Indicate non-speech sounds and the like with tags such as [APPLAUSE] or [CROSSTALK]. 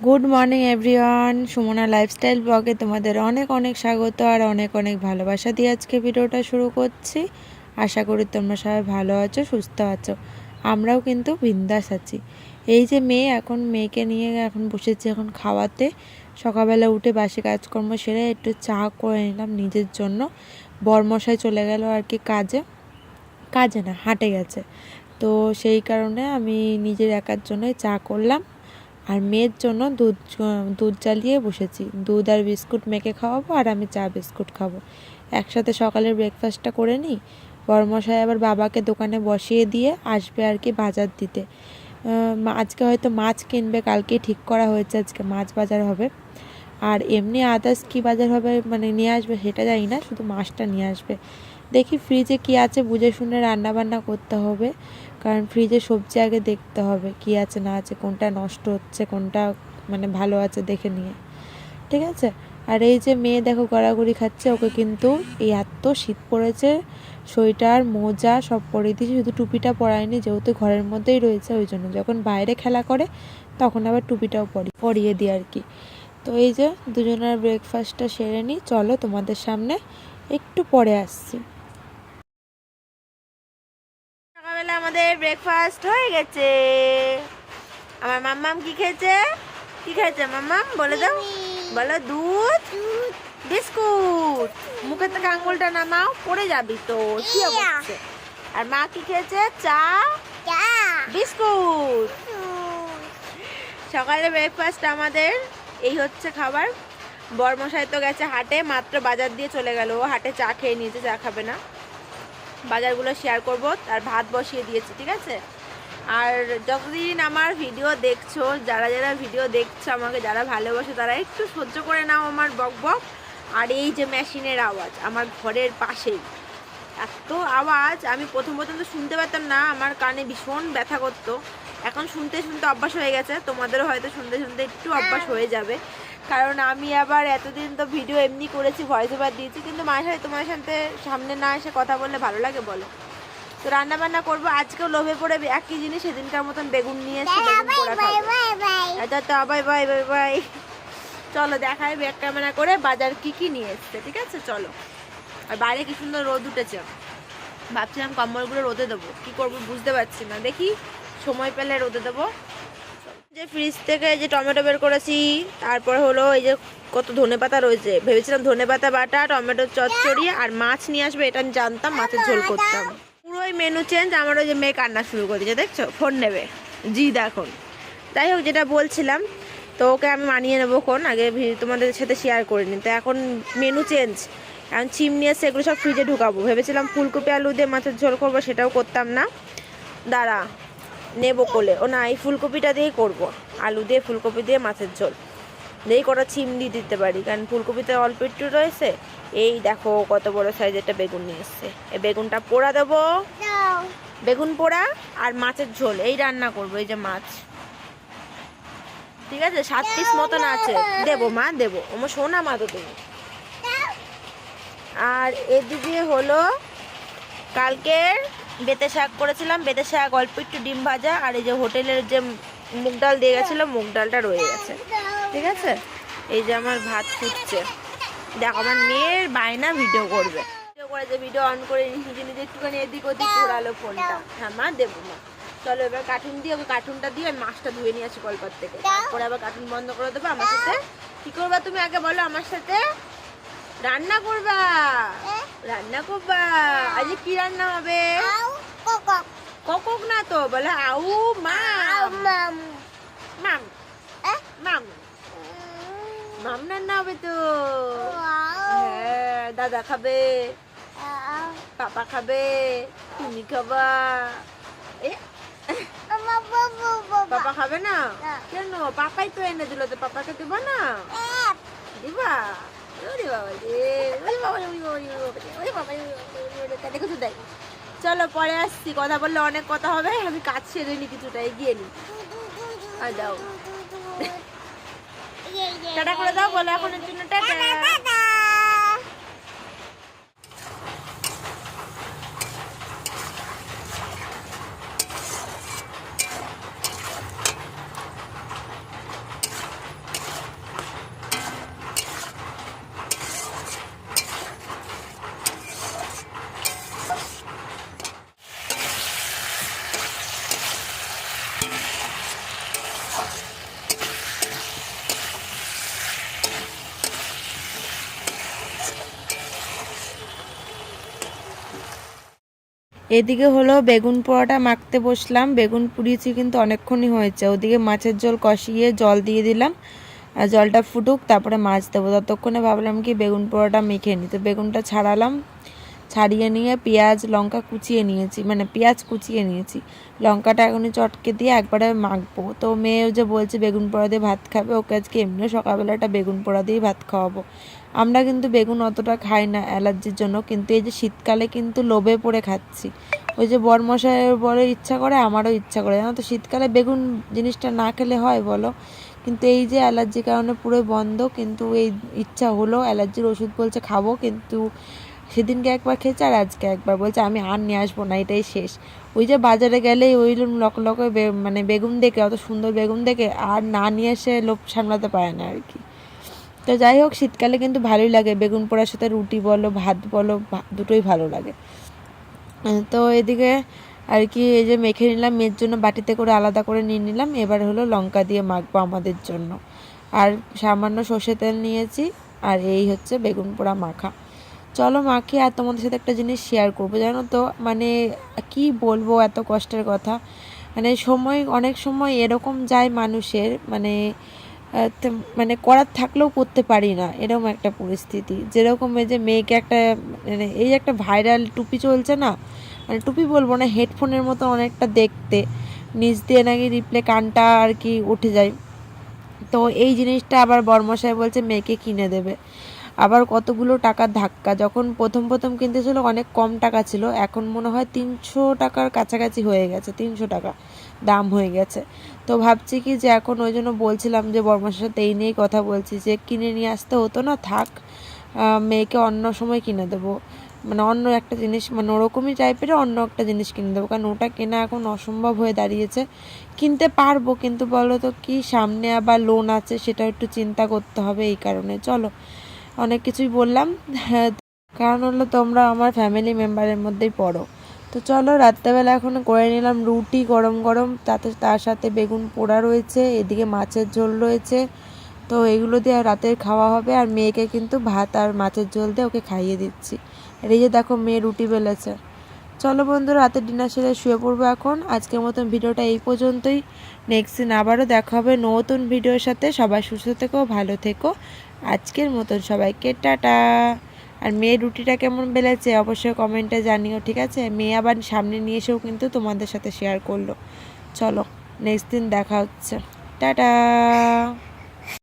Good morning everyone Sumana lifestyle ব্লগে তোমাদের অনেক অনেক স্বাগত আর অনেক অনেক ভালোবাসা দিয়ে আজকে ভিডিওটা শুরু করছি। আশা করি তোমরা সবাই ভালো আছো, সুস্থ আছো। আমরাও কিন্তু বিন্দাস আছি। এই যে মেয়ে, এখন মেয়েকে নিয়ে এখন বসেছি এখন খাওয়াতে। সকালবেলা উঠে বাসি কাজকর্ম সেরে একটু চা করে নিলাম নিজের জন্য। বরমশাই চলে গেল আর কি কাজে। কাজে না, হাটে গেছে। তো সেই কারণে আমি নিজের একার জন্যই চা করলাম। আর মেয়ের জন্য দুধ দুধ জ্বালিয়ে বসেছি। দুধ আর বিস্কুট মেখে খাওয়াবো আর আমি চা, বিস্কুট খাব। একসাথে সকালের ব্রেকফাস্টটা করে নিই। বড়মশাই আবার বাবাকে দোকানে বসিয়ে দিয়ে আসবে আর কি বাজার দিতে। আজকে হয়তো মাছ কিনবে কালকে ঠিক করা হয়েছে আজকে মাছ বাজার হবে। আর এমনি আদার্স কী বাজার হবে মানে নিয়ে আসবে সেটা জানি না, শুধু মাছটা নিয়ে আসবে। দেখি ফ্রিজে কি আছে, বুঝে শুনে রান্না বান্না করতে হবে। কারণ ফ্রিজে সবজি আগে দেখতে হবে কি আছে, না আছে, কোনটা নষ্ট হচ্ছে, কোনটা মানে ভালো আছে দেখে নিয়ে। ঠিক আছে? আর এই যে মেয়ে দেখো গড়াগড়ি খাচ্ছে, ওকে কিন্তু এই এত শীত পড়েছে, সোয়েটার, মোজা সব পরে দিয়েছি, শুধু টুপিটা পরায়নি, যেহেতু ঘরের মধ্যেই রয়েছে, ওই জন্য। যখন বাইরে খেলা করে, তখন আবার টুপিটাও পরি, পরিয়ে দিই আর কি। তো এই যে দুজনের ব্রেকফাস্টটা সেরে নিই, চলো তোমাদের সামনে একটু পরে আসছি। আমাদের ব্রেকফাস্ট হয়ে গেছে। আমার মাম্মাম কি খেয়েছে? কি খেয়েছে মাম্মাম? বলে দাও। বলো দুধ? বিস্কুট। মুখে থেকে আঙুলটা নামাও পড়ে যাবি তো কি অবস্থা? আর মা কি খেয়েছে? চা? বিস্কুট। সকালে ব্রেকফাস্ট আমাদের এই হচ্ছে খাবার। বরমশাই তো গেছে হাটে মাত্র বাজার দিয়ে চলে গেল। ও হাটে চা খেয়ে নিয়েছে চা খাবে না। বাজারগুলো শেয়ার করব আর ভাত বসিয়ে দিয়েছি ঠিক আছে? আর যতদিন আমার ভিডিও দেখছ যারা যারা ভিডিও দেখছ আমাকে যারা ভালোবাসে তারা একটু সহ্য করে নাও আমার বক বক। আর এই যে মেশিনের আওয়াজ আমার ঘরের পাশেই। এত আওয়াজ আমি প্রথম প্রথম তো শুনতে পারতাম না আমার কানে ভীষণ ব্যথা করতো। এখন শুনতে শুনতে অভ্যাস হয়ে গেছে তোমাদেরও হয়তো শুনতে শুনতে একটু অভ্যাস হয়ে যাবে। কারণ আমি আবার এতদিন তো ভিডিও এমনি করেছি ভয়েস ওভার দিয়েছি। কিন্তু মায়ের সাথে তোমার সাথে সামনে না এসে কথা বললে ভালো লাগে বলো? তো রান্না বান্না করব আজকেও লোভে পড়ে একই জিনিস সেদিনকার মতন বেগুন নিয়ে এসে আচ্ছা তো বাই বাই বাই বাই। চলো দেখাই ব্যাক ক্যামেরা করে বাজার কি কি নিয়ে এসছে ঠিক আছে? চলো। আর বাইরে কি সুন্দর রোদ উঠেছে। ভাবছিলাম কম্বলগুলো রোদে দেবো। কি করব বুঝতে পারছি না। দেখি সময় পেলে রোদে দেবো। যে ফ্রিজ থেকে যে টমেটো বের করেছি, তারপরে হলো এই যে কত ধনে পাতা রয়েছে। ভেবেছিলাম ধনে পাতা বাটা, টমেটো চচ্চড়ি আর মাছ নিয়ে আসবে, এটা আমি জানতাম, মাছের ঝোল করতাম। পুরোই মেনু চেঞ্জ আমার ওই যে মেয়ে কান্না শুরু করে দিয়েছে, দেখছ? ফোন নেবে। জি দেখুন যাই হোক, যেটা বলছিলাম, তো ওকে আমি মানিয়ে নেব কোন আগে তোমাদের সাথে শেয়ার করে নিই। তো এখন মেনু চেঞ্জ এখন চিম নিয়ে এসে এগুলো সব ফ্রিজে ঢুকাবো। ভেবেছিলাম ফুলকপি, আলু দিয়ে মাছের ঝোল করব, সেটাও করতাম না। দাঁড়া। নেব কোলে। ও না এই ফুলকপিটা দিয়েই করব। আলু দিয়ে ফুলকপি দিয়ে মাছের ঝোল। দিয়েই কটা চিমড়ি দিতে পারি কারণ ফুলকপিতে অল্প একটু রয়েছে। এই দেখো কত বড় সাইজের একটা বেগুন নিয়ে এসছে। এই বেগুনটা পোড়া দেবো। বেগুন পোড়া আর মাছের ঝোল এই রান্না করব এই যে মাছ। ঠিক আছে? সাত পিস মতন আছে। দেবো মা দেবো। আমার সোনা মা তো তুমি আর এদিকে হলো কালকের বেতে শাক করেছিলাম। বেতে শাক, অল্প একটু ডিম ভাজা, আর এই যে হোটেলের যে মুগ ডাল দিয়ে গেছিল, মুগ ডালটা রয়ে গেছে। ঠিক আছে? এই যে আমার ভাত ফুটছে। দেখো, আমার মেয়ের বায়না ভিডিও করবে। ভিডিও করে যে ভিডিও অন করে নিজে নিজে একটুখানি এদিক ওদিক ঘোরালো ফোনটা। হ্যাঁ মা, দেবো মা। চলো এবার কার্টুন দিয়ে ওকে কার্টুনটা দিয়ে আমি মাছটা ধুয়ে নিয়ে আসি কলপাত থেকে। তারপরে আবার কার্টুন বন্ধ করে দেবো আমার সাথে। কি করবা তুমি আগে বলো আমার সাথে? রান্না করবা? রান্না করবা? আজ কি রান্না হবে? কোকক না তো বলে আউ মাম। মাম। মাম। মাম রান্না হবে তো। হ্যাঁ দাদা খাবে। পাপা খাবে। তুমি খাবা। এ? পাপা খাবে না? না। কেন? পাপাই তো এনে দিল তো পাপাকে দেবো না? দিবা? কানে কিছু দেয় চলো পরে আসছি। কথা বললে অনেক কথা হবে আমি কাজ সেরে নি কিছুটা এগিয়ে নি। আর যাও। [LAUGHS] টাটা করে দাও বলো এখনের জন্য টাটা। এদিকে হলো বেগুন পোড়াটা মাখতে বসলাম। বেগুন পুড়িয়েছি কিন্তু অনেকক্ষণই হয়েছে। ওদিকে মাছের ঝোল কষিয়ে জল দিয়ে দিলাম। আর জলটা ফুটুক, তারপরে মাছ দেবো। ততক্ষণে ভাবলাম কি বেগুন পোড়াটা মেখে নিই তো বেগুনটা ছাড়ালাম, ছাড়িয়ে নিয়ে পেঁয়াজ, লঙ্কা কুচিয়ে নিয়েছি। মানে পেঁয়াজ কুচিয়ে নিয়েছি। লঙ্কাটা এখনই চটকে দিয়ে একবারে মাখবো। তো মেয়ে যে বলছে, বেগুন পোড়া দিয়ে ভাত খাবে। ওকে আজকে এমনিও সকালবেলাটা বেগুন পোড়া দিয়েই ভাত খাওয়াবো। আমরা কিন্তু বেগুন অতটা খাই না, অ্যালার্জির জন্য। কিন্তু এই যে শীতকালে কিন্তু লোভে পড়ে খাচ্ছি। ওই যে বরমশাইয়ের বলে ইচ্ছা করে, আমারও ইচ্ছা করে। জানো তো, শীতকালে বেগুন জিনিসটা না খেলে হয় বলো? কিন্তু এই যে অ্যালার্জির কারণে পুরো বন্ধ, কিন্তু এই ইচ্ছা হলো, অ্যালার্জির ওষুধ বলছে খাব, কিন্তু সেদিনকে একবার খেয়েছে আর আজকে একবার বলছে, আমি আর নিয়ে আসব না, এটাই শেষ। ওই যে বাজারে গেলেই ওই লক লক মানে বেগুন দেখে, অত সুন্দর বেগুন দেখে আর না নিয়ে এসে লোভ সামলাতে পারে না আর কি। তো যাই হোক, শীতকালে কিন্তু ভালোই লাগে। বেগুন পোড়ার সাথে রুটি বলো, ভাত বলো দুটোই ভালো লাগে। তো এদিকে আর কি, এই যে মেখে নিলাম, মেয়ের জন্য বাটিতে করে আলাদা করে নিয়ে নিলাম। এবার হলো লঙ্কা দিয়ে মাখবো আমাদের জন্য। আর সামান্য সর্ষে তেল নিয়েছি, আর এই হচ্ছে বেগুন পোড়া মাখা। চলো মাখি, আর তোমাদের সাথে একটা জিনিস শেয়ার করব, জানো তো? মানে কি বলব এত কষ্টের কথা? মানে সময়, অনেক সময় এরকম যায় মানুষের মানে মানে করার থাকলেও করতে পারি না, এরকম একটা পরিস্থিতি। যেরকম এই যে মেয়েকে একটা মানে এই একটা ভাইরাল টুপি চলছে না মানে টুপি বলব না, হেডফোনের মতো অনেকটা দেখতে, নিচ দিয়ে নাকি রিপ্লে কানটা আর কি উঠে যায়। তো এই জিনিসটা আবার বর্মশাই বলছে মেয়েকে কিনে দেবে। আবার কতগুলো টাকার ধাক্কা, যখন প্রথম প্রথম কিনতেছিল অনেক কম টাকা ছিল, এখন মনে হয় তিনশো টাকার কাছাকাছি হয়ে গেছে, তিনশো টাকা। দাম হয়ে গেছে। তো ভাবছি কি যে এখন ওই জন্য বলছিলাম যে বর্মার সাথে এই নিয়েই কথা বলছি যে কিনে নিয়ে আসতে হতো না থাক মেয়েকে অন্য সময় কিনে দেবো। মানে অন্য একটা জিনিস মানে ওরকমই টাইপের অন্য একটা জিনিস কিনে দেবো। কারণ ওটা কেনা এখন অসম্ভব হয়ে দাঁড়িয়েছে। কিনতে পারব কিন্তু বলো তো কি সামনে আবার লোন আছে সেটা একটু চিন্তা করতে হবে এই কারণে। চলো অনেক কিছুই বললাম। হ্যাঁ, কারণ হলো তোমরা আমার ফ্যামিলি মেম্বারের মধ্যেই পড়ো। তো চলো রাত্রেবেলা এখন করে নিলাম রুটি গরম গরম, তাতে তার সাথে বেগুন পোড়া রয়েছে, এদিকে মাছের ঝোল রয়েছে। তো এগুলো দিয়ে রাতের খাওয়া হবে, আর মেয়েকে কিন্তু ভাত আর মাছের ঝোল দিয়ে ওকে খাইয়ে দিচ্ছি। আর এই যে দেখো মেয়ে রুটি বেলেছে। চলো বন্ধু রাতের ডিনার সেরে শুয়ে পড়ব এখন। আজকের মতন ভিডিওটা এই পর্যন্তই। নেক্সট দিন আবারও দেখা হবে নতুন ভিডিওর সাথে। সবাই সুস্থ থেকো, ভালো থেকো। আজকের মতন সবাইকে টাটা। আর মেয়ে রুটিটা কেমন বেলেছে অবশ্যই কমেন্টে জানিও, ঠিক আছে? মেয়ে আবার সামনে নিয়ে এসেও কিন্তু তোমাদের সাথে শেয়ার করল। চলো নেক্সট দিন দেখা হচ্ছে। টাটা!